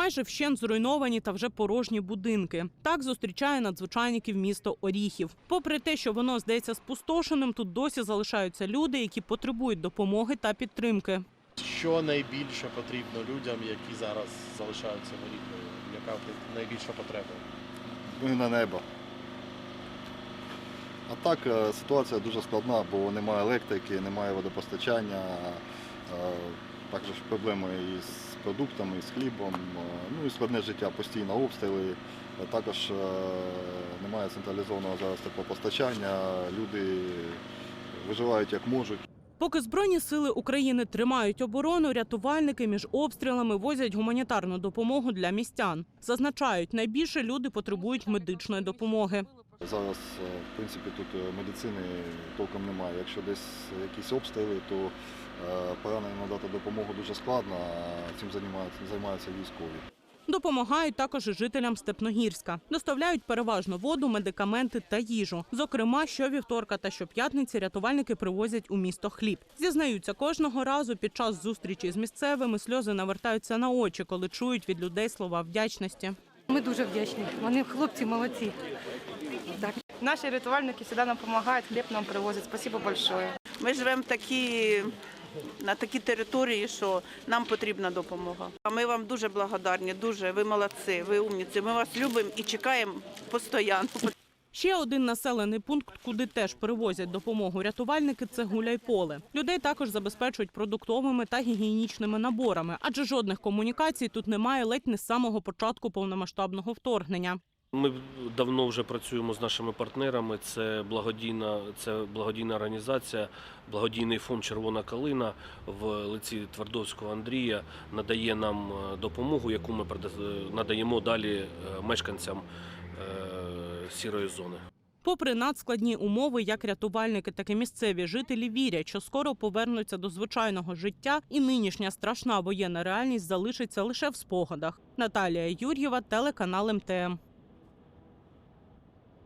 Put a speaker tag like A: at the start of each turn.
A: Майже вщент зруйновані та вже порожні будинки. Так зустрічає надзвичайників місто Оріхів. Попри те, що воно здається спустошеним, тут досі залишаються люди, які потребують допомоги та підтримки.
B: Що найбільше потрібно людям, які зараз залишаються в Оріхові? Яка найбільша потреба?
C: Ми на небо. А так е, ситуація дуже складна, бо немає електрики, немає водопостачання, також проблеми із продуктами, з хлібом, е, ну і складне життя, постійно обстріли. Е, Також е, немає централізованого зараз теплопостачання, люди виживають як можуть.
A: Поки збройні сили України тримають оборону, рятувальники між обстрілами возять гуманітарну допомогу для містян. Зазначають, найбільше люди потребують медичної допомоги.
C: Зараз, е, в принципі, тут е, медицини толком немає. Якщо десь якісь обстріли, то е, пораненим надати допомогу дуже складно, а цим займаються, займаються військові.
A: Допомагають також і жителям Степногірська. Доставляють переважно воду, медикаменти та їжу. Зокрема, щовівторка та щоп'ятниці рятувальники привозять у місто хліб. Зізнаються, кожного разу під час зустрічі з місцевими сльози навертаються на очі, коли чують від людей слова вдячності.
D: Ми дуже вдячні. Вони хлопці молодці. Так.
E: Наші рятувальники завжди нам допомагають, хліб нам привозять. Спасибо большое.
F: Ми живемо такі, на такій території, що нам потрібна допомога. А ми вам дуже благодарні, дуже. Ви молодці, ви умніці. Ми вас любимо і чекаємо постійно.
A: Ще один населений пункт, куди теж перевозять допомогу рятувальники, це Гуляйполе. Людей також забезпечують продуктовими та гігієнічними наборами, адже жодних комунікацій тут немає ледь не з самого початку повномасштабного вторгнення.
G: Ми давно вже працюємо з нашими партнерами. Це благодійна, це благодійна організація, благодійний фонд Червона калина в лиці Твардовського Андрія надає нам е, допомогу, яку ми надаємо далі е, мешканцям е, сірої зони.
A: Попри надскладні умови, як рятувальники, так і місцеві жителі вірять, що скоро повернуться до звичайного життя, і нинішня страшна воєнна реальність залишиться лише в спогадах. Наталія Юр'єва, телеканал МТМ.